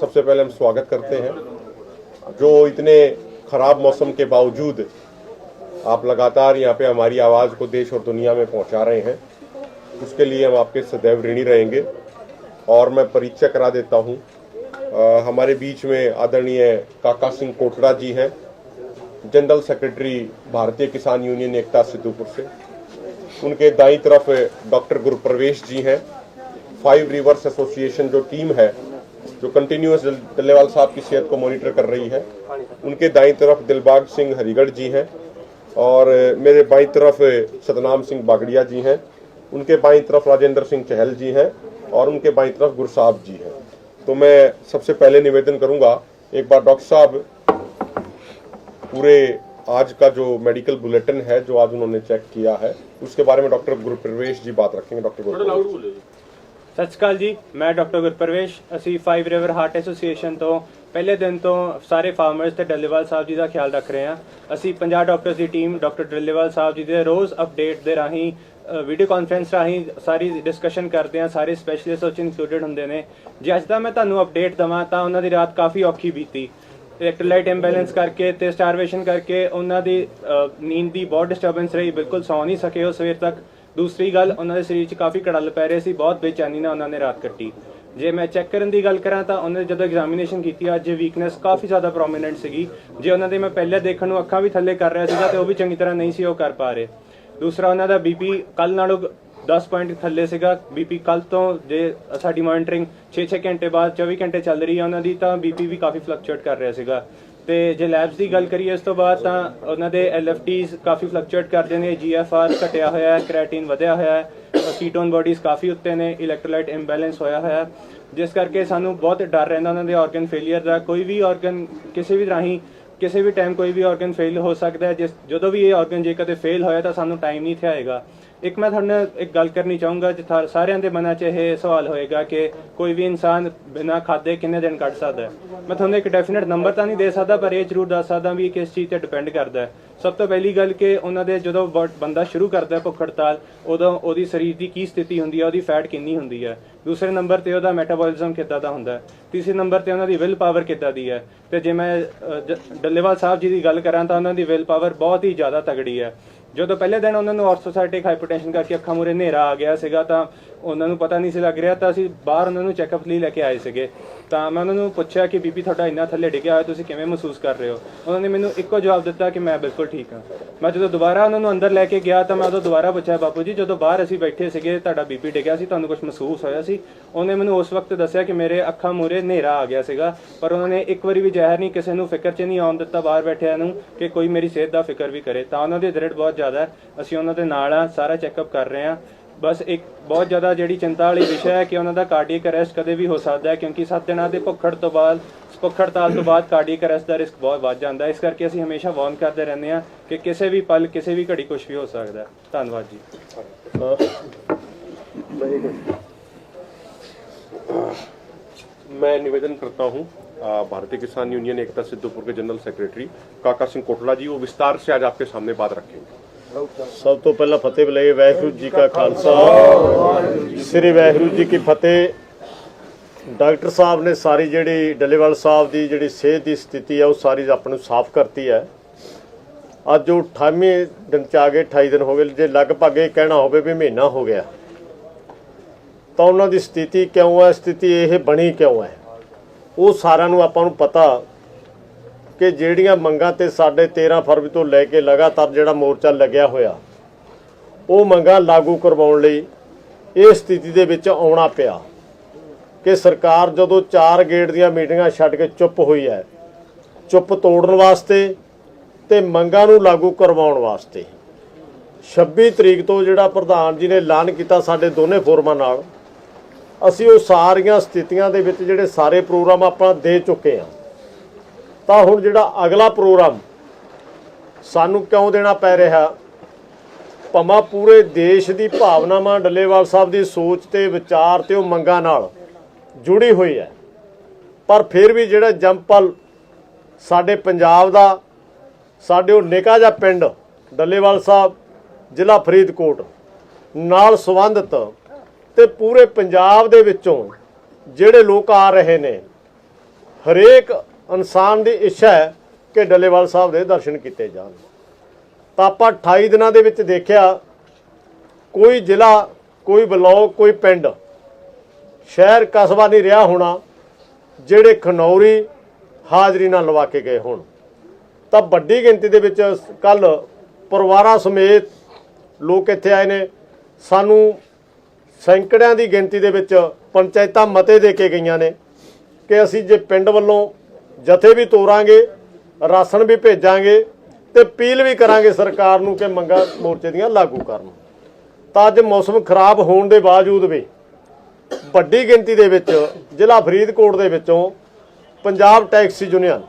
सबसे पहले हम स्वागत करते हैं। जो इतने खराब मौसम के बावजूद आप लगातार यहाँ पे हमारी आवाज़ को देश और दुनिया में पहुँचा रहे हैं, उसके लिए हम आपके सदैव ऋणी रहेंगे। और मैं परिचय करा देता हूँ। हमारे बीच में आदरणीय काका सिंह कोटड़ा जी हैं, जनरल सेक्रेटरी भारतीय किसान यूनियन एकता सिद्धूपुर से। उनके दाई तरफ़ डॉक्टर गुरुप्रवेश जी हैं। फाइव रिवर्स एसोसिएशन जो टीम है जो कंटिन्यूस डल्लेवाल साहब की सेहत को मॉनिटर कर रही है, उनके दाई तरफ़ दिलबाग सिंह हरिगढ़ जी हैं और मेरे बाई तरफ़ सतनाम सिंह बागड़िया जी हैं, उनके बाई तरफ़ राजेंद्र सिंह चहल जी हैं और उनके बाई तरफ़ गुरसाब जी हैं। तो मैं सबसे पहले निवेदन करूँगा, एक बार डॉक्टर साहब, पूरे आज का जो मेडिकल बुलेटिन है, जो आज उन्होंने चेक किया है, उसके बारे में डॉक्टर गुरुप्रवेश जी बात रखेंगे, डॉक्टर गुरुप्रवेश। ਸਤਿ ਸ਼੍ਰੀ ਅਕਾਲ ਜੀ, ਮੈਂ ਡਾਕਟਰ ਗੁਰਪ੍ਰਵੇਸ਼, ਅਸੀਂ ਫਾਈਵ ਰਿਵਰ ਹਾਰਟ ਐਸੋਸੀਏਸ਼ਨ ਤੋਂ ਪਹਿਲੇ ਦਿਨ ਤੋਂ ਸਾਰੇ ਫਾਰਮਰਸ ਤੇ ਡੱਲੇਵਾਲ ਸਾਹਿਬ ਜੀ ਦਾ ਖਿਆਲ ਰੱਖ ਰਹੇ ਹਾਂ। ਅਸੀਂ 50 ਡਾਕਟਰਸ ਦੀ ਟੀਮ ਡਾਕਟਰ ਡੱਲੇਵਾਲ ਸਾਹਿਬ ਜੀ ਦੇ ਰੋਜ਼ ਅਪਡੇਟ ਦੇ ਰਾਹੀਂ ਵੀਡੀਓ ਕਾਨਫਰੰਸ ਰਾਹੀਂ ਸਾਰੀ ਡਿਸਕਸ਼ਨ ਕਰਦੇ ਹਾਂ, ਸਾਰੇ ਸਪੈਸ਼ਲਿਸਟ ਉਹ 'ਚ ਇਨਕਲੂਡਡ ਹੁੰਦੇ ਨੇ। ਜੇ ਅੱਜ ਦਾ ਮੈਂ ਤੁਹਾਨੂੰ ਅਪਡੇਟ ਦਵਾਂ, ਤਾਂ ਉਹਨਾਂ ਦੀ ਰਾਤ ਕਾਫੀ ਔਖੀ ਬੀਤੀ। ਇਲੈਕਟ੍ਰੋਲਾਈਟ ਇੰਬੈਲੈਂਸ ਕਰਕੇ ਤੇ ਸਟਾਰਵੇਸ਼ਨ ਕਰਕੇ ਉਹਨਾਂ ਦੀ ਨੀਂਦ ਦੀ ਬਹੁਤ ਡਿਸਟਰਬੈਂਸ ਰਹੀ, ਬਿਲਕੁਲ ਸੌਂ ਨਹੀਂ ਸਕੇ ਉਹ ਸਵੇਰ ਤੱਕ। ਦੂਸਰੀ ਗੱਲ, ਉਹਨਾਂ ਦੇ ਸਰੀਰ 'ਚ ਕਾਫੀ ਕੜਲ ਪੈ ਰਹੇ ਸੀ, ਬਹੁਤ ਬੇਚੈਨੀ ਨਾਲ ਉਹਨਾਂ ਨੇ ਰਾਤ ਕੱਟੀ। ਜੇ ਮੈਂ ਚੈੱਕ ਕਰਨ ਦੀ ਗੱਲ ਕਰਾਂ ਤਾਂ ਉਹਨਾਂ ਨੇ ਜਦੋਂ ਐਗਜ਼ਾਮੀਨੇਸ਼ਨ ਕੀਤੀ, ਅੱਜ ਵੀਕਨੈਸ ਕਾਫੀ ਜ਼ਿਆਦਾ ਪ੍ਰੋਮਿਨੈਂਟ ਸੀਗੀ। ਜੇ ਉਹਨਾਂ ਦੇ ਮੈਂ ਪਹਿਲੇ ਦੇਖਣ ਨੂੰ ਅੱਖਾਂ ਵੀ ਥੱਲੇ ਕਰ ਰਿਹਾ ਸੀਗਾ, ਤੇ ਉਹ ਵੀ ਚੰਗੀ ਤਰ੍ਹਾਂ ਨਹੀਂ ਸੀ ਉਹ ਕਰ ਪਾ ਰਹੇ। ਦੂਸਰਾ, ਉਹਨਾਂ ਦਾ ਬੀਪੀ ਕੱਲ ਨਾਲੋਂ 10 ਪੁਆਇੰਟ ਥੱਲੇ ਸੀਗਾ। ਬੀਪੀ ਕੱਲ ਤੋਂ ਜੇ ਸਾਡੀ ਮੋਨਿਟਰਿੰਗ 6-6 ਘੰਟੇ ਬਾਅਦ 24 ਘੰਟੇ ਚੱਲ ਰਹੀ ਹੈ ਉਹਨਾਂ ਦੀ, ਤਾਂ ਬੀਪੀ ਵੀ ਕਾਫੀ ਫਲਕਚੁਏਟ ਕਰ ਰਿਹਾ ਸੀਗਾ। ਤੇ ਜੇ ਲੈਬਸ ਦੀ ਗੱਲ ਕਰੀਏ ਇਸ ਤੋਂ ਬਾਅਦ ਤਾਂ ਉਹਨਾਂ ਦੇ ਐਲਐਫਟੀਜ਼ ਕਾਫੀ ਫਲਕਚੁਏਟ ਕਰਦੇ ਨੇ ਜੀਐਫਆਰ ਘਟਿਆ ਹੋਇਆ ਹੈ ਕ੍ਰੈਟਿਨ ਵਧਿਆ ਹੋਇਆ ਹੈ ਕੀਟੋਨ ਬਾਡੀਜ਼ ਕਾਫੀ ਉੱਤੇ ਨੇ ਇਲੈਕਟ੍ਰੋਲਾਈਟ ਇੰਬੈਲੈਂਸ ਹੋਇਆ ਹੋਇਆ ਜਿਸ ਕਰਕੇ ਸਾਨੂੰ ਬਹੁਤ ਡਰ ਰਹਿੰਦਾ ਉਹਨਾਂ ਦੇ ਆਰਗਨ ਫੇਲਿਅਰ ਦਾ। ਕੋਈ ਵੀ ਆਰਗਨ ਕਿਸੇ ਵੀ ਰਾਹੀਂ, ਕਿਸੇ ਵੀ ਟਾਈਮ ਕੋਈ ਵੀ ਆਰਗਨ ਫੇਲ ਹੋ ਸਕਦਾ ਹੈ। ਜਿਸ, ਜਦੋਂ ਵੀ ਇਹ ਆਰਗਨ ਜੇ ਕਦੇ ਫੇਲ ਹੋਇਆ ਤਾਂ ਸਾਨੂੰ ਟਾਈਮ ਨਹੀਂ ਥਿਆਏਗਾ ਇੱਕ ਮੈਂ ਤੁਹਾਨੂੰ ਇੱਕ ਗੱਲ ਕਰਨੀ ਚਾਹੂੰਗਾ, ਜਿੱਥਾ ਸਾਰਿਆਂ ਦੇ ਮਨਾਂ 'ਚ ਇਹ ਸਵਾਲ ਹੋਏਗਾ ਕਿ ਕੋਈ ਵੀ ਇਨਸਾਨ ਬਿਨਾਂ ਖਾਦੇ ਕਿੰਨੇ ਦਿਨ ਕੱਢ ਸਕਦਾ ਹੈ? ਮੈਂ ਤੁਹਾਨੂੰ ਇੱਕ ਡੈਫੀਨਿਟ ਨੰਬਰ ਤਾਂ ਨਹੀਂ ਦੇ ਸਕਦਾ, ਪਰ ਇਹ ਜ਼ਰੂਰ ਦੱਸ ਸਕਦਾ ਵੀ ਕਿਸ ਚੀਜ਼ ਤੇ ਡਿਪੈਂਡ ਕਰਦਾ ਹੈ। ਸਭ ਤੋਂ ਪਹਿਲੀ ਗੱਲ ਕਿ ਉਹਨਾਂ ਦੇ ਜਦੋਂ ਬ- ਬੰਦਾ ਸ਼ੁਰੂ ਕਰਦਾ ਭੁੱਖ ਹੜਤਾਲ, ਉਦੋਂ ਉਹਦੀ ਸਰੀਰ ਦੀ ਕੀ ਸਥਿਤੀ ਹੁੰਦੀ ਹੈ, ਉਹਦੀ ਫੈਟ ਕਿੰਨੀ ਹੁੰਦੀ ਹੈ। ਦੂਸਰੇ ਨੰਬਰ ਤੇ ਉਹਦਾ ਮੈਟਾਬੋਲਿਜ਼ਮ ਕਿੱਦਾਂ ਦਾ ਹੁੰਦਾ ਹੈ। ਤੀਸਰੇ ਨੰਬਰ ਤੇ ਉਹਨਾਂ ਦੀ ਵਿਲ ਪਾਵਰ ਕਿੱਦਾਂ ਦੀ ਹੈ। ਤੇ ਜੇ ਮੈਂ ਡੱਲੇਵਾਲ ਸਾਹਿਬ ਜੀ ਦੀ ਗੱਲ ਕਰਾਂ ਤਾਂ ਉਹਨਾਂ ਦੀ ਵਿਲ ਪਾਵਰ ਬਹੁਤ ਹੀ ਜ਼ਿਆਦਾ ਤਗੜੀ ਹੈ। ਜਦੋਂ ਪਹਿਲੇ ਦਿਨ ਉਹਨਾਂ ਨੂੰ ਆਰਥੋਸਾਈਟਿਕ ਹਾਈਪਰਟੈਂਸ਼ਨ ਕਰਕੇ ਅੱਖਾਂ ਮੂਰੇ ਹਨੇਰਾ ਆ ਗਿਆ ਸੀਗਾ, ਤਾਂ ਉਹਨਾਂ ਨੂੰ ਪਤਾ ਨਹੀਂ ਸੀ ਲੱਗ ਰਿਹਾ, ਤਾਂ ਅਸੀਂ ਬਾਹਰ ਉਹਨਾਂ ਨੂੰ ਚੈੱਕਅਪ ਲਈ ਲੈ ਕੇ ਆਏ ਸੀਗੇ। ਤਾਂ ਮੈਂ ਉਹਨਾਂ ਨੂੰ ਪੁੱਛਿਆ ਕਿ ਬੀਬੀ ਤੁਹਾਡਾ ਇੰਨਾ ਥੱਲੇ ਡਿੱਗਿਆ ਹੋਇਆ, ਤੁਸੀਂ ਕਿਵੇਂ ਮਹਿਸੂਸ ਕਰ ਰਹੇ ਹੋ? ਉਹਨਾਂ ਨੇ ਮੈਨੂੰ ਇੱਕੋ ਜਵਾਬ ਦਿੱਤਾ ਕਿ ਮੈਂ ਬਿਲਕੁਲ ਠੀਕ ਹਾਂ। ਮੈਂ ਜਦੋਂ ਦੁਬਾਰਾ ਉਹਨਾਂ ਨੂੰ ਅੰਦਰ ਲੈ ਕੇ ਗਿਆ, ਤਾਂ ਮੈਂ ਉਦੋਂ ਦੁਬਾਰਾ ਪੁੱਛਿਆ, ਬਾਪੂ ਜੀ, ਜਦੋਂ ਬਾਹਰ ਅਸੀਂ ਬੈਠੇ ਸੀਗੇ, ਤੁਹਾਡਾ ਬੀਪੀ ਡਿੱਗਿਆ ਸੀ, ਤੁਹਾਨੂੰ ਕੁਝ ਮਹਿਸੂਸ ਹੋਇਆ ਸੀ? ਉਹਨੇ ਮੈਨੂੰ ਉਸ ਵਕਤ ਦੱਸਿਆ ਕਿ ਮੇਰੇ ਅੱਖਾਂ ਮੂਰੇ ਹਨੇਰਾ ਆ ਗਿਆ ਸੀਗਾ, ਪਰ ਉਹਨਾਂ ਨੇ ਇੱਕ ਵਾਰੀ ਵੀ ਜ਼ਹਿਰ ਨਹੀਂ, ਕਿਸੇ ਨੂੰ ਫਿਕਰ 'ਚ ਨਹੀਂ ਆਉਣ ਦਿੱਤਾ ਬਾਹਰ ਬੈਠਿਆਂ ਨੂੰ ਕਿ ਕੋਈ ਮੇਰੀ ਸਿਹਤ ਦਾ ਫਿਕਰ ਵੀ ਕਰੇ। ਤਾਂ ਉਹਨਾਂ ਦੀ ਦਰਦ ਬਹੁਤ ਜ਼ਿਆਦਾ ਹੈ ਅਸੀਂ ਉਹਨਾਂ ਦੇ ਨਾਲ ਆ ਸਾਰਾ ਚੈੱਕਅਪ ਕਰ ਰਹੇ ਹਾਂ ਬਸ ਇੱਕ ਬਹੁਤ ਜ਼ਿਆਦਾ ਜਿਹੜੀ ਚਿੰਤਾ ਵਾਲੀ ਵਿਸ਼ਾ ਹੈ ਕਿ ਉਹਨਾਂ ਦਾ ਕਾਰਡੀਅਕ ਅਰੈਸਟ ਕਦੇ ਵੀ ਹੋ ਸਕਦਾ ਹੈ ਕਿਉਂਕਿ 7 ਦਿਨਾਂ ਦੇ ਭੁੱਖੜ ਤੋਂ ਬਾਅਦ ਭੁੱਖ ਹੜਤਾਲ ਤੋਂ ਬਾਅਦ ਕਾਰਡੀਅਕ ਅਰੈਸਟ ਦਾ ਰਿਸਕ ਬਹੁਤ ਵੱਧ ਜਾਂਦਾ ਹੈ ਇਸ ਕਰਕੇ ਅਸੀਂ ਹਮੇਸ਼ਾ ਵਾਰਨ ਕਰਦੇ ਰਹਿੰਦੇ ਹਾਂ ਕਿ ਕਿਸੇ ਵੀ ਪਲ ਕਿਸੇ ਵੀ ਘੜੀ ਕੁਝ ਵੀ ਹੋ ਸਕਦਾ ਹੈ ਧੰਨਵਾਦ ਜੀ मैं निवेदन करता हूँ अ, भारतीय किसान यूनियन एकता सिद्धूपुर के जनरल सेक्रेटरी काका सिंह कोटला जी वो विस्तार से आज आपके सामने बात रखेंगे ਸਭ ਤੋਂ ਪਹਿਲਾਂ ਫਤਿਹ ਬੁਲਾਈਏ, ਵਾਹਿਗੁਰੂ ਜੀ ਕਾ ਖਾਲਸਾ। ਸ੍ਰੀ ਵਾਹਿਗੁਰੂ ਜੀ ਕੀ ਫਤਿਹ। ਡਾਕਟਰ ਸਾਹਿਬ ਨੇ ਸਾਰੀ ਜਿਹੜੀ ਡੱਲੇਵਾਲ ਸਾਹਿਬ ਦੀ ਜਿਹੜੀ ਸਿਹਤ ਦੀ ਸਥਿਤੀ ਹੈ ਉਹ ਸਾਰੀ ਆਪ ਨੂੰ ਸਾਫ਼ ਕਰਤੀ ਹੈ। ਅੱਜ ਉਹ 28ਵੇਂ ਦਿਨ ਚ ਆ ਗਏ 28 ਦਿਨ ਹੋ ਗਏ, ਜੇ ਲਗਭਗ ਇਹ ਕਹਿਣਾ ਹੋਵੇ ਵੀ ਮਹੀਨਾ ਹੋ ਗਿਆ। ਤਾਂ ਉਹਨਾਂ ਦੀ ਸਥਿਤੀ ਕਿਉਂ ਹੈ? ਸਥਿਤੀ ਇਹ ਬਣੀ ਕਿਉਂ ਹੈ? ਉਹ ਸਾਰਿਆਂ ਨੂੰ ਆਪਾਂ ਨੂੰ ਪਤਾ ਕਿ ਜਿਹੜੀਆਂ ਮੰਗਾਂ ਤੇ ਸਾਡੇ 13 ਫਰਵਰੀ ਤੋਂ ਲੈ ਕੇ ਲਗਾਤਾਰ ਜਿਹੜਾ ਮੋਰਚਾ ਲੱਗਿਆ ਹੋਇਆ, ਉਹ ਮੰਗਾਂ ਲਾਗੂ ਕਰਵਾਉਣ ਲਈ ਇਹ ਸਥਿਤੀ ਦੇ ਵਿੱਚ ਆਉਣਾ ਪਿਆ ਕਿ ਸਰਕਾਰ ਜਦੋਂ ਚਾਰ ਗੇਟ ਦੀਆਂ ਮੀਟਿੰਗਾਂ ਛੱਡ ਕੇ ਚੁੱਪ ਹੋਈ ਹੈ, ਚੁੱਪ ਤੋੜਨ ਵਾਸਤੇ ਤੇ ਮੰਗਾਂ ਨੂੰ ਲਾਗੂ ਕਰਵਾਉਣ ਵਾਸਤੇ। 26 ਤਰੀਕ ਤੋਂ ਜਿਹੜਾ ਪ੍ਰਧਾਨ ਜੀ ਨੇ ਐਲਾਨ ਕੀਤਾ ਸਾਡੇ ਦੋਨੇ ਫੋਰਮਾਂ ਨਾਲ, ਅਸੀਂ ਉਹ ਸਾਰੀਆਂ ਸਥਿਤੀਆਂ ਦੇ ਵਿੱਚ ਜਿਹੜੇ ਸਾਰੇ ਪ੍ਰੋਗਰਾਮ ਆਪਾਂ ਦੇ ਚੁੱਕੇ ਹਾਂ। ਤਾਂ ਹੁਣ ਜਿਹੜਾ ਅਗਲਾ ਪ੍ਰੋਗਰਾਮ ਸਾਨੂੰ ਕਿਉਂ ਦੇਣਾ ਪੈ ਰਿਹਾ? ਭਮਾ ਪੂਰੇ ਦੇਸ਼ ਦੀ ਭਾਵਨਾਵਾਂ ਡੱਲੇਵਾਲ ਸਾਹਿਬ ਦੀ ਸੋਚ ਤੇ ਵਿਚਾਰ ਤੇ ਉਹ ਮੰਗਾਂ ਨਾਲ ਜੁੜੀ ਹੋਈ ਹੈ। ਪਰ ਫਿਰ ਵੀ ਜਿਹੜਾ ਜੰਪਲ ਸਾਡੇ ਪੰਜਾਬ ਦਾ, ਸਾਡੇ ਉਹ ਨਿਕਾ ਜਿਹਾ ਪਿੰਡ ਡੱਲੇਵਾਲ ਸਾਹਿਬ, ਜ਼ਿਲ੍ਹਾ ਫਰੀਦਕੋਟ ਨਾਲ ਸੰਬੰਧਿਤ ਤੇ ਪੂਰੇ ਪੰਜਾਬ ਦੇ ਵਿੱਚੋਂ ਜਿਹੜੇ ਲੋਕ ਆ ਰਹੇ ਨੇ, ਹਰੇਕ ਇਨਸਾਨ ਦੀ ਇੱਛਾ ਹੈ ਕਿ ਡੱਲੇਵਾਲ ਸਾਹਿਬ ਦੇ ਦਰਸ਼ਨ ਕੀਤੇ ਜਾਣ। ਤਾਂ ਆਪਾਂ 28 ਦਿਨਾਂ ਦੇ ਵਿੱਚ ਦੇਖਿਆ, ਕੋਈ ਜ਼ਿਲ੍ਹਾ, ਕੋਈ ਬਲਾਕ, ਕੋਈ ਪਿੰਡ, ਸ਼ਹਿਰ ਕਸਬਾ ਨਹੀਂ ਰਿਹਾ ਹੋਣਾ, ਜਿਹੜੇ ਖਨੌਰੀ ਹਾਜ਼ਰੀ ਨਾਲ ਲਵਾ ਕੇ ਗਏ ਹੋਣ। ਤਾਂ ਵੱਡੀ ਗਿਣਤੀ ਦੇ ਵਿੱਚ ਕੱਲ ਪਰਿਵਾਰਾਂ ਸਮੇਤ ਲੋਕ ਇੱਥੇ ਆਏ ਨੇ। ਸਾਨੂੰ ਸੈਂਕੜਿਆਂ ਦੀ ਗਿਣਤੀ ਦੇ ਵਿੱਚ ਪੰਚਾਇਤਾਂ ਮਤੇ ਦੇ ਕੇ ਗਈਆਂ ਨੇ ਕਿ ਅਸੀਂ ਜੇ ਪਿੰਡ ਵੱਲੋਂ ਜਥੇ ਵੀ ਤੋਰਾਂਗੇ, ਰਾਸ਼ਨ ਵੀ ਭੇਜਾਂਗੇ ਤੇ ਅਪੀਲ ਵੀ ਕਰਾਂਗੇ ਸਰਕਾਰ ਨੂੰ ਕਿ ਮੰਗਾਂ ਮੋਰਚੇ ਦੀਆਂ ਲਾਗੂ ਕਰਨ। ਤਾਂ ਅੱਜ ਮੌਸਮ ਖਰਾਬ ਹੋਣ ਦੇ ਬਾਵਜੂਦ ਵੀ ਵੱਡੀ ਗਿਣਤੀ ਦੇ ਵਿੱਚ ਜ਼ਿਲ੍ਹਾ ਫਰੀਦਕੋਟ ਦੇ ਵਿੱਚੋਂ ਪੰਜਾਬ ਟੈਕਸੀ ਯੂਨੀਅਨ,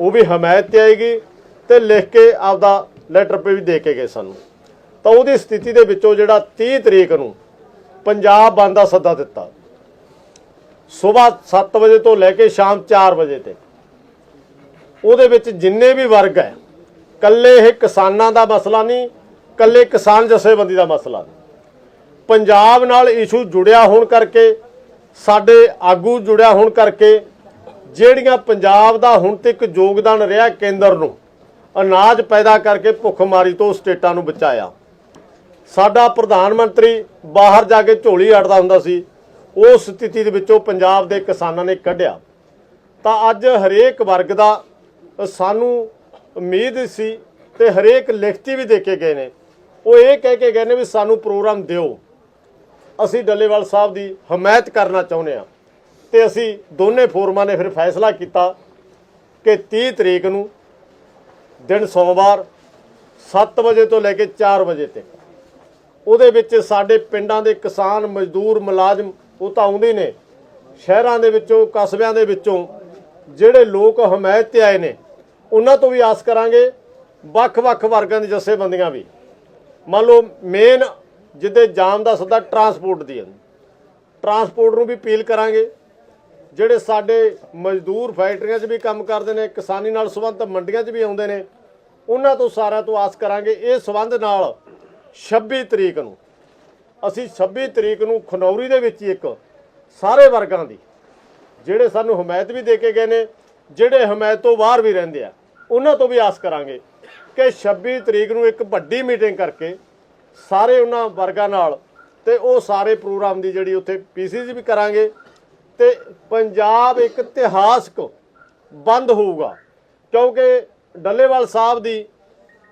ਉਹ ਵੀ ਹਮਾਇਤ ਤੇ ਆਏਗੀ ਤੇ ਲਿਖ ਕੇ ਆਪਦਾ ਲੈਟਰ ਪੇ ਵੀ ਦੇ ਕੇ ਗਏ ਸਾਨੂੰ। ਤਾਂ ਉਹਦੀ ਸਥਿਤੀ ਦੇ ਵਿੱਚੋਂ ਜਿਹੜਾ 30 ਤਰੀਕ ਨੂੰ ਪੰਜਾਬ ਬੰਦ ਦਾ ਸੱਦਾ ਦਿੱਤਾ। ਸਵੇਰ 7 ਵਜੇ ਤੋਂ ਲੈ ਕੇ ਸ਼ਾਮ 4 ਵਜੇ ਤੱਕ। ਉਹਦੇ ਵਿੱਚ ਜਿੰਨੇ ਵੀ ਵਰਗ ਹੈ ਕੱਲੇ ਇਹ ਕਿਸਾਨਾਂ ਦਾ ਮਸਲਾ ਨਹੀਂ ਕੱਲੇ ਕਿਸਾਨ ਜਥੇਬੰਦੀ ਦਾ ਮਸਲਾ ਨਹੀਂ। ਪੰਜਾਬ ਨਾਲ ਇਸ਼ੂ ਜੁੜਿਆ ਹੋਣ ਕਰਕੇ, ਸਾਡੇ ਆਗੂ ਜੁੜਿਆ ਹੋਣ ਕਰਕੇ, ਜਿਹੜੀਆਂ ਪੰਜਾਬ ਦਾ ਹੁਣ ਤੱਕ ਯੋਗਦਾਨ ਰਿਹਾ ਕੇਂਦਰ ਨੂੰ, ਅਨਾਜ ਪੈਦਾ ਕਰਕੇ ਭੁੱਖਮਾਰੀ ਤੋਂ ਸਟੇਟਾਂ ਨੂੰ ਬਚਾਇਆ। ਸਾਡਾ ਪ੍ਰਧਾਨ ਮੰਤਰੀ ਬਾਹਰ ਜਾ ਕੇ ਝੋਲੀ ਅੜਦਾ ਹੁੰਦਾ ਸੀ, ਉਸ ਸਥਿਤੀ ਦੇ ਵਿੱਚੋਂ ਪੰਜਾਬ ਦੇ ਕਿਸਾਨਾਂ ਨੇ ਕੱਢਿਆ। ਤਾਂ ਅੱਜ ਹਰੇਕ ਵਰਗ ਦਾ ਸਾਨੂੰ ਉਮੀਦ ਸੀ ਤੇ ਹਰੇਕ ਲਿਖਤੀ ਵੀ ਦੇ ਕੇ ਗਏ ਨੇ। ਉਹ ਇਹ ਕਹਿ ਕੇ ਗਏ ਨੇ ਵੀ ਸਾਨੂੰ ਪ੍ਰੋਗਰਾਮ ਦਿਓ। ਅਸੀਂ ਡੱਲੇਵਾਲ ਸਾਹਿਬ ਦੀ ਹਮਾਇਤ ਕਰਨਾ ਚਾਹੁੰਦੇ ਆ ਤੇ ਅਸੀਂ ਦੋਨੇ ਫੋਰਮਾਂ ਨੇ ਫਿਰ ਫੈਸਲਾ ਕੀਤਾ ਕਿ 30 ਤਰੀਕ ਨੂੰ ਦਿਨ ਸੋਮਵਾਰ 7 ਵਜੇ ਤੋਂ ਲੈ ਕੇ 4 ਵਜੇ ਤੱਕ। ਉਹਦੇ ਵਿੱਚ ਸਾਡੇ ਪਿੰਡਾਂ ਦੇ ਕਿਸਾਨ ਮਜ਼ਦੂਰ ਮੁਲਾਜ਼ਮ ਉਹ ਤਾਂ ਆਉਂਦੇ ਨੇ। ਸ਼ਹਿਰਾਂ ਦੇ ਵਿੱਚੋਂ, ਕਸਬਿਆਂ ਦੇ ਵਿੱਚੋਂ ਜਿਹੜੇ ਲੋਕ ਹਮਾਇਤ ਤੇ ਆਏ ਨੇ, ਉਹਨਾਂ ਤੋਂ ਵੀ ਆਸ ਕਰਾਂਗੇ, ਵੱਖ-ਵੱਖ ਵਰਗਾਂ ਦੀ ਜਥੇਬੰਦੀਆਂ ਵੀ। ਮੰਨ ਲਓ ਮੇਨ ਜਿੱਦੇ ਜਾਮ ਦਾ ਸੱਦਾ ਟਰਾਂਸਪੋਰਟ ਦੀ ਹੈ ਟਰਾਂਸਪੋਰਟ ਨੂੰ ਵੀ ਅਪੀਲ ਕਰਾਂਗੇ। ਜਿਹੜੇ ਸਾਡੇ ਮਜ਼ਦੂਰ ਫੈਕਟਰੀਆਂ 'ਚ ਵੀ ਕੰਮ ਕਰਦੇ ਨੇ, ਕਿਸਾਨੀ ਨਾਲ ਸੰਬੰਧਿਤ ਮੰਡੀਆਂ 'ਚ ਵੀ ਆਉਂਦੇ ਨੇ, ਉਹਨਾਂ ਤੋਂ ਸਾਰਿਆਂ ਤੋਂ ਆਸ ਕਰਾਂਗੇ, ਇਹ ਸੰਬੰਧ ਨਾਲ 26 ਤਰੀਕ ਨੂੰ, ਅਸੀਂ 26 ਤਰੀਕ ਨੂੰ ਖਨੌਰੀ ਦੇ ਵਿੱਚ ਹੀ ਇੱਕ ਸਾਰੇ ਵਰਗਾਂ ਦੀ ਜਿਹੜੇ ਸਾਨੂੰ ਹਮਾਇਤ ਵੀ ਦੇ ਕੇ ਗਏ ਨੇ, ਜਿਹੜੇ ਹਮਾਇਤ ਤੋਂ ਬਾਹਰ ਵੀ ਰਹਿੰਦੇ ਆ, ਉਹਨਾਂ ਤੋਂ ਵੀ ਆਸ ਕਰਾਂਗੇ ਕਿ 26 ਤਰੀਕ ਨੂੰ ਇੱਕ ਵੱਡੀ ਮੀਟਿੰਗ ਕਰਕੇ ਸਾਰੇ ਉਹਨਾਂ ਵਰਗਾਂ ਨਾਲ ਤੇ ਉਹ ਸਾਰੇ ਪ੍ਰੋਗਰਾਮ ਦੀ ਜਿਹੜੀ ਉੱਥੇ ਪੀਸੀਸ ਵੀ ਕਰਾਂਗੇ ਤੇ ਪੰਜਾਬ ਇੱਕ ਇਤਿਹਾਸਕ ਬੰਦ ਹੋਊਗਾ। ਕਿਉਂਕਿ ਡੱਲੇਵਾਲ ਸਾਹਿਬ ਦੀ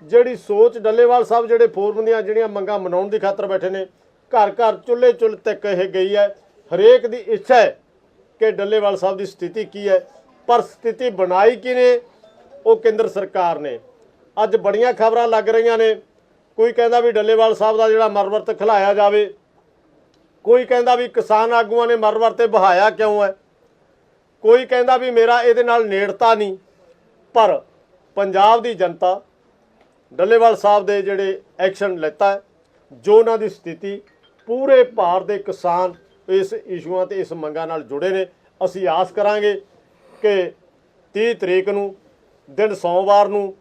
ਜਿਹੜੀ ਸੋਚ, ਡੱਲੇਵਾਲ ਸਾਹਿਬ ਜਿਹੜੇ ਫੋਰਮ ਦੀਆਂ ਜਿਹੜੀਆਂ ਮੰਗਾਂ ਮਨਾਉਣ ਦੀ ਖਾਤਰ ਬੈਠੇ ਨੇ ਘਰ ਘਰ ਚੁੱਲ੍ਹੇ ਚੁੱਲ੍ਹ ਤੱਕ ਇਹ ਗਈ ਹੈ। ਹਰੇਕ ਦੀ ਇੱਛਾ ਹੈ ਕਿ ਡੱਲੇਵਾਲ ਸਾਹਿਬ ਦੀ ਸਥਿਤੀ ਕੀ ਹੈ? ਪਰ ਸਥਿਤੀ ਬਣਾਈ ਕਿਨੇ ਉਹ ਕੇਂਦਰ ਸਰਕਾਰ ਨੇ। ਅੱਜ ਬੜੀਆਂ ਖਬਰਾਂ ਲੱਗ ਰਹੀਆਂ ਨੇ। ਕੋਈ ਕਹਿੰਦਾ ਵੀ ਡੱਲੇਵਾਲ ਸਾਹਿਬ ਦਾ ਜਿਹੜਾ ਮਰਵਰਤ ਖਿਲਾਇਆ ਜਾਵੇ। ਕੋਈ ਕਹਿੰਦਾ ਵੀ ਕਿਸਾਨ ਆਗੂਆਂ ਨੇ ਮਰਵਰ ਤੇ ਬਹਾਇਆ ਕਿਉਂ ਹੈ? ਕੋਈ ਕਹਿੰਦਾ ਵੀ ਮੇਰਾ ਇਹਦੇ ਨਾਲ ਨੇੜਤਾ ਨਹੀਂ। ਪਰ ਪੰਜਾਬ ਦੀ ਜਨਤਾ ਡੱਲੇਵਾਲ ਸਾਹਿਬ ਦੇ ਜਿਹੜੇ ਐਕਸ਼ਨ ਲੈਤਾ ਜੋ ਉਹਨਾਂ ਦੀ ਸਥਿਤੀ ਪੂਰੇ ਭਾਰਤ ਦੇ ਕਿਸਾਨ ਇਸ ਇਸ਼ੂਆਂ ਤੇ ਇਸ ਮੰਗਾਂ ਨਾਲ ਜੁੜੇ ਨੇ। ਅਸੀਂ ਆਸ ਕਰਾਂਗੇ ਕਿ 30 ਤਰੀਕ ਨੂੰ, ਦਿਨ ਸੋਮਵਾਰ ਨੂੰ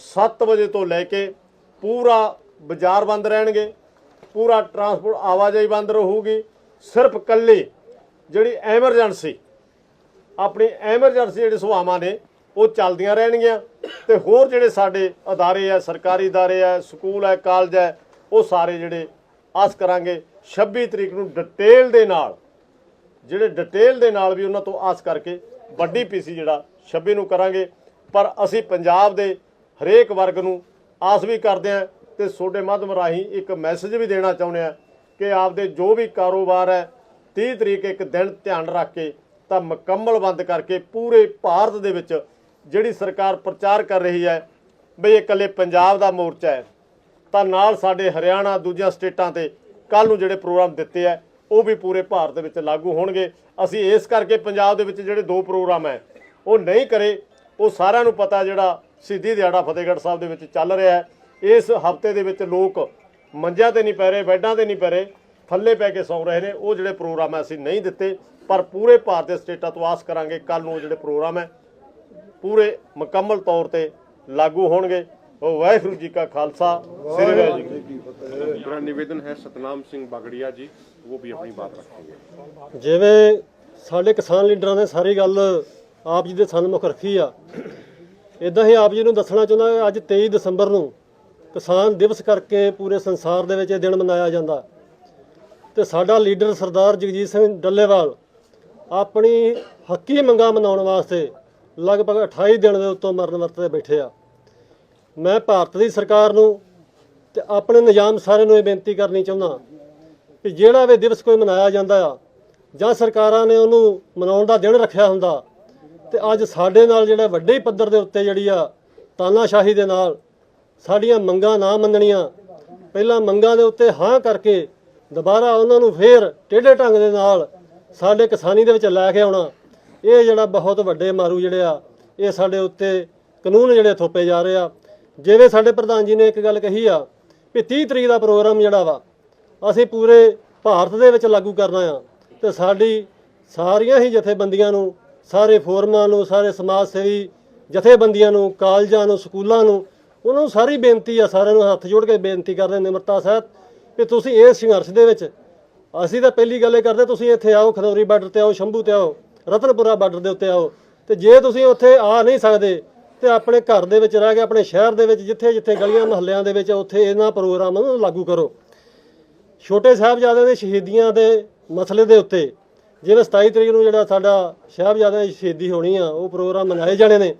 7 ਵਜੇ ਤੋਂ ਲੈ ਕੇ ਪੂਰਾ ਬਾਜ਼ਾਰ ਬੰਦ ਰਹਿਣਗੇ। ਪੂਰਾ ਟਰਾਂਸਪੋਰਟ ਆਵਾਜਾਈ ਬੰਦ ਰਹੂਗੀ। ਸਿਰਫ ਕੱਲੀ ਜਿਹੜੀ ਐਮਰਜੈਂਸੀ, ਆਪਣੀ ਐਮਰਜੈਂਸੀ ਜਿਹੜੇ ਸੇਵਾਵਾਂ ਨੇ, ਉਹ ਚੱਲਦੀਆਂ ਰਹਿਣਗੀਆਂ। ਤੇ ਹੋਰ ਜਿਹੜੇ ਸਾਡੇ ਅਦਾਰੇ ਆ, ਸਰਕਾਰੀ ਅਦਾਰੇ ਆ, ਸਕੂਲ ਹੈ ਕਾਲਜ ਹੈ ਉਹ ਸਾਰੇ ਜਿਹੜੇ ਆਸ ਕਰਾਂਗੇ। 26 ਤਰੀਕ ਨੂੰ ਡਿਟੇਲ ਦੇ ਨਾਲ, ਜਿਹੜੇ ਡਿਟੇਲ ਦੇ ਨਾਲ ਵੀ ਉਹਨਾਂ ਤੋਂ ਆਸ ਕਰਕੇ ਵੱਡੀ ਪੀਸੀ ਜਿਹੜਾ 26 ਨੂੰ ਕਰਾਂਗੇ। ਪਰ ਅਸੀਂ ਪੰਜਾਬ ਦੇ ਹਰੇਕ ਵਰਗ ਨੂੰ ਆਸ ਵੀ ਕਰਦੇ ਹਾਂ ਤੇ ਤੁਹਾਡੇ ਮਾਧਿਅਮ ਰਾਹੀਂ ਇੱਕ ਮੈਸੇਜ ਵੀ ਦੇਣਾ ਚਾਹੁੰਦੇ ਆ ਕਿ ਆਪਦੇ ਜੋ ਵੀ ਕਾਰੋਬਾਰ ਹੈ 30 ਤਰੀਕ ਇੱਕ ਦਿਨ ਧਿਆਨ ਰੱਖ ਕੇ ਤਾਂ ਮੁਕੰਮਲ ਬੰਦ ਕਰਕੇ ਪੂਰੇ ਭਾਰਤ ਦੇ ਵਿੱਚ ਜਿਹੜੀ ਸਰਕਾਰ ਪ੍ਰਚਾਰ ਕਰ ਰਹੀ ਹੈ, ਬਈ ਇਹ ਇਕੱਲੇ ਪੰਜਾਬ ਦਾ ਮੋਰਚਾ ਹੈ, ਤਾਂ ਨਾਲ ਸਾਡੇ ਹਰਿਆਣਾ ਦੂਜੀਆਂ ਸਟੇਟਾਂ ਤੇ ਕੱਲ ਨੂੰ ਜਿਹੜੇ ਪ੍ਰੋਗਰਾਮ ਦਿੱਤੇ ਆ, ਉਹ ਵੀ ਪੂਰੇ ਭਾਰਤ ਦੇ ਵਿੱਚ ਲਾਗੂ ਹੋਣਗੇ। ਅਸੀਂ ਇਸ ਕਰਕੇ ਪੰਜਾਬ ਦੇ ਵਿੱਚ ਜਿਹੜੇ ਦੋ ਪ੍ਰੋਗਰਾਮ ਹੈ, ਉਹ ਨਹੀਂ ਕਰੇ। ਉਹ ਸਾਰਿਆਂ ਨੂੰ ਪਤਾ ਜਿਹੜਾ ਸਿੱਧੀ ਦਿਹਾੜਾ ਫਤਿਹਗੜ੍ਹ ਸਾਹਿਬ ਦੇ ਵਿੱਚ ਚੱਲ ਰਿਹਾ ਹੈ। ਇਸ ਹਫ਼ਤੇ ਦੇ ਵਿੱਚ ਲੋਕ ਮੰਜਿਆਂ ਤੇ ਨਹੀਂ ਪੈ ਰਹੇ, ਬੈੱਡਾਂ ਤੇ ਨਹੀਂ ਪੈ ਰਹੇ, ਥੱਲੇ ਪੈ ਕੇ ਸੌਂ ਰਹੇ ਨੇ। ਉਹ ਜਿਹੜੇ ਪ੍ਰੋਗਰਾਮ ਹੈ, ਅਸੀਂ ਨਹੀਂ ਦਿੱਤੇ। ਪਰ ਪੂਰੇ ਭਾਰਤ ਦੇ ਸਟੇਟਾਂ ਤੋਂ ਆਸ ਕਰਾਂਗੇ ਕੱਲ ਨੂੰ ਉਹ ਜਿਹੜੇ ਪ੍ਰੋਗਰਾਮ ਹੈ, ਪੂਰੇ ਮੁਕੰਮਲ ਤੌਰ ਤੇ ਲਾਗੂ ਹੋਣਗੇ। ਉਹ ਵਾਹਿਗੁਰੂ ਜੀ ਕਾ ਖਾਲਸਾ, ਸ੍ਰੀ ਵਾਹਿਗੁਰੂ ਮੇਰਾ ਨਿਵੇਦਨ ਹੈ ਸਤਨਾਮ ਸਿੰਘ ਬਾਗੜੀਆ ਜੀ, ਉਹ ਵੀ ਆਪਣੀ ਬਾਤ ਰੱਖਣਗੇ। ਜਿਵੇਂ ਸਾਡੇ ਕਿਸਾਨ ਲੀਡਰਾਂ ਨੇ ਸਾਰੀ ਗੱਲ ਆਪ ਜੀ ਦੇ ਸਨਮੁਖ ਰੱਖੀ ਆ ਇਦਾਂ ਹੀ ਆਪ ਜੀ ਨੂੰ ਦੱਸਣਾ ਚਾਹੁੰਦਾ ਅੱਜ 23 ਦਸੰਬਰ ਨੂੰ ਕਿਸਾਨ ਦਿਵਸ ਕਰਕੇ ਪੂਰੇ ਸੰਸਾਰ ਦੇ ਵਿੱਚ ਇਹ ਦਿਨ ਮਨਾਇਆ ਜਾਂਦਾ। ਤੇ ਸਾਡਾ ਲੀਡਰ ਸਰਦਾਰ ਜਗਜੀਤ ਸਿੰਘ ਡੱਲੇਵਾਲ ਆਪਣੀ ਹੱਕੀ ਮੰਗਾਂ ਮਨਾਉਣ ਵਾਸਤੇ ਲਗਭਗ 28 ਦਿਨ ਦੇ ਉੱਤੋਂ ਮਰਨ ਵਰਤ ਬੈਠੇ ਆ। ਮੈਂ ਭਾਰਤ ਦੀ ਸਰਕਾਰ ਨੂੰ ਤੇ ਆਪਣੇ ਨਿਜ਼ਾਮ ਸਾਰਿਆਂ ਨੂੰ ਇਹ ਬੇਨਤੀ ਕਰਨੀ ਚਾਹੁੰਦਾ ਕਿ ਜਿਹੜਾ ਵੀ ਦਿਵਸ ਕੋਈ ਮਨਾਇਆ ਜਾਂਦਾ ਆ, ਜਾਂ ਸਰਕਾਰਾਂ ਨੇ ਉਹਨੂੰ ਮਨਾਉਣ ਦਾ ਦਿਨ ਰੱਖਿਆ ਹੁੰਦਾ, ਤੇ ਅੱਜ ਸਾਡੇ ਨਾਲ ਜਿਹੜਾ ਵੱਡੇ ਹੀ ਪੱਧਰ ਦੇ ਉੱਤੇ ਜਿਹੜੀ ਆ ਤਾਨਾਸ਼ਾਹੀ ਦੇ ਨਾਲ ਸਾਡੀਆਂ ਮੰਗਾਂ ਨਾ ਮੰਨਣੀਆਂ, ਪਹਿਲਾਂ ਮੰਗਾਂ ਦੇ ਉੱਤੇ ਹਾਂ ਕਰਕੇ ਦੁਬਾਰਾ ਉਹਨਾਂ ਨੂੰ ਫੇਰ ਟੇਢੇ ਢੰਗ ਦੇ ਨਾਲ ਸਾਡੇ ਕਿਸਾਨੀ ਦੇ ਵਿੱਚ ਲੈ ਕੇ ਆਉਣਾ, ਇਹ ਜਿਹੜਾ ਬਹੁਤ ਵੱਡੇ ਮਾਰੂ ਜਿਹੜੇ ਆ, ਇਹ ਸਾਡੇ ਉੱਤੇ ਕਾਨੂੰਨ ਜਿਹੜੇ ਥੋਪੇ ਜਾ ਰਹੇ ਆ। ਜਿਵੇਂ ਸਾਡੇ ਪ੍ਰਧਾਨ ਜੀ ਨੇ ਇੱਕ ਗੱਲ ਕਹੀ ਆ ਵੀ 30 ਤਰੀਕ ਦਾ ਪ੍ਰੋਗਰਾਮ ਜਿਹੜਾ ਵਾ, ਅਸੀਂ ਪੂਰੇ ਭਾਰਤ ਦੇ ਵਿੱਚ ਲਾਗੂ ਕਰਨਾ ਆ ਤੇ ਸਾਡੀ ਸਾਰੀਆਂ ਹੀ ਜਥੇਬੰਦੀਆਂ ਨੂੰ, ਸਾਰੇ ਫੋਰਮਾਂ ਨੂੰ, ਸਾਰੇ ਸਮਾਜ ਸੇਵੀ ਜਥੇਬੰਦੀਆਂ ਨੂੰ, ਕਾਲਜਾਂ ਨੂੰ, ਸਕੂਲਾਂ ਨੂੰ, ਉਹਨਾਂ ਨੂੰ ਸਾਰੀ ਬੇਨਤੀ ਆ, ਸਾਰਿਆਂ ਨੂੰ ਹੱਥ ਜੋੜ ਕੇ ਬੇਨਤੀ ਕਰਦੇ ਨਿਮਰਤਾ ਸਾਹਿਬ ਕਿ ਤੁਸੀਂ ਇਸ ਸੰਘਰਸ਼ ਦੇ ਵਿੱਚ, ਅਸੀਂ ਤਾਂ ਪਹਿਲੀ ਗੱਲ ਇਹ ਕਰਦੇ, ਤੁਸੀਂ ਇੱਥੇ ਆਓ ਖਦੌਰੀ ਬਾਰਡਰ ਤੇ ਆਓ, ਸ਼ੰਭੂ ਤੇ ਆਓ, ਰਤਨਪੁਰਾ ਬਾਰਡਰ ਦੇ ਉੱਤੇ ਆਓ, ਤੇ ਜੇ ਤੁਸੀਂ ਉੱਥੇ ਆ ਨਹੀਂ ਸਕਦੇ ਤੇ ਆਪਣੇ ਘਰ ਦੇ ਵਿੱਚ ਰਹਿ ਕੇ, ਆਪਣੇ ਸ਼ਹਿਰ ਦੇ ਵਿੱਚ, ਜਿੱਥੇ ਜਿੱਥੇ ਗਲੀਆਂ ਮੁਹੱਲਿਆਂ ਦੇ ਵਿੱਚ, ਉੱਥੇ ਇਹਨਾਂ ਪ੍ਰੋਗਰਾਮਾਂ ਨੂੰ ਲਾਗੂ ਕਰੋ। ਛੋਟੇ ਸਾਹਿਬਜ਼ਾਦਿਆਂ ਦੇ ਸ਼ਹੀਦੀਆਂ ਦੇ ਮਸਲੇ ਦੇ ਉੱਤੇ, ਜਿਵੇਂ 27 ਤਰੀਕ ਨੂੰ ਜਿਹੜਾ ਸਾਡਾ ਸਾਹਿਬਜ਼ਾਦਿਆਂ ਦੀ ਸ਼ਹੀਦੀ ਹੋਣੀ ਆ, ਉਹ ਪ੍ਰੋਗਰਾਮ ਮਨਾਏ ਜਾਣੇ ਨੇ,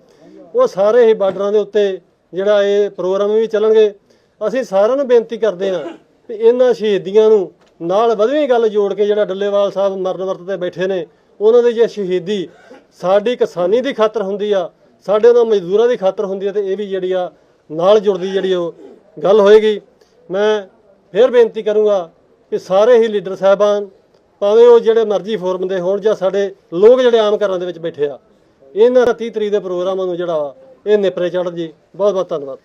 ਉਹ ਸਾਰੇ ਹੀ ਬਾਰਡਰਾਂ ਦੇ ਉੱਤੇ ਜਿਹੜਾ ਇਹ ਪ੍ਰੋਗਰਾਮ ਵੀ ਚੱਲਣਗੇ। ਅਸੀਂ ਸਾਰਿਆਂ ਨੂੰ ਬੇਨਤੀ ਕਰਦੇ ਹਾਂ ਕਿ ਇਹਨਾਂ ਸ਼ਹੀਦੀਆਂ ਨੂੰ ਨਾਲ ਵਧਵੀਂ ਗੱਲ ਜੋੜ ਕੇ ਜਿਹੜਾ ਡੱਲੇਵਾਲ ਸਾਹਿਬ ਮਰਨ ਵਰਤ ਤੇ ਬੈਠੇ ਨੇ, ਉਹਨਾਂ ਦੀ ਜੇ ਸ਼ਹੀਦੀ ਸਾਡੀ ਕਿਸਾਨੀ ਦੀ ਖਾਤਰ ਹੁੰਦੀ ਆ ਸਾਡੇ ਉਹਨਾਂ ਮਜ਼ਦੂਰਾਂ ਦੀ ਖਾਤਰ ਹੁੰਦੀ ਹੈ ਤੇ ਇਹ ਵੀ ਜਿਹੜੀ ਆ ਨਾਲ ਜੁੜਦੀ ਜਿਹੜੀ ਉਹ ਗੱਲ ਹੋਏਗੀ। ਮੈਂ ਫਿਰ ਬੇਨਤੀ ਕਰੂੰਗਾ ਕਿ ਸਾਰੇ ਹੀ ਲੀਡਰ ਸਾਹਿਬਾਨ, ਭਾਵੇਂ ਉਹ ਜਿਹੜੇ ਮਰਜ਼ੀ ਫੋਰਮ ਦੇ ਹੋਣ ਜਾਂ ਸਾਡੇ ਲੋਕ ਜਿਹੜੇ ਆਮ ਘਰਾਂ ਦੇ ਵਿੱਚ ਬੈਠੇ ਆ, ਇਹਨਾਂ ਦਾ 30 ਤਰੀਕ ਦੇ ਪ੍ਰੋਗਰਾਮਾਂ ਨੂੰ ਜਿਹੜਾ ਇਹ ਨਿਪਰੇ ਚੜ੍ਹ ਜੀ ਬਹੁਤ ਬਹੁਤ ਧੰਨਵਾਦ।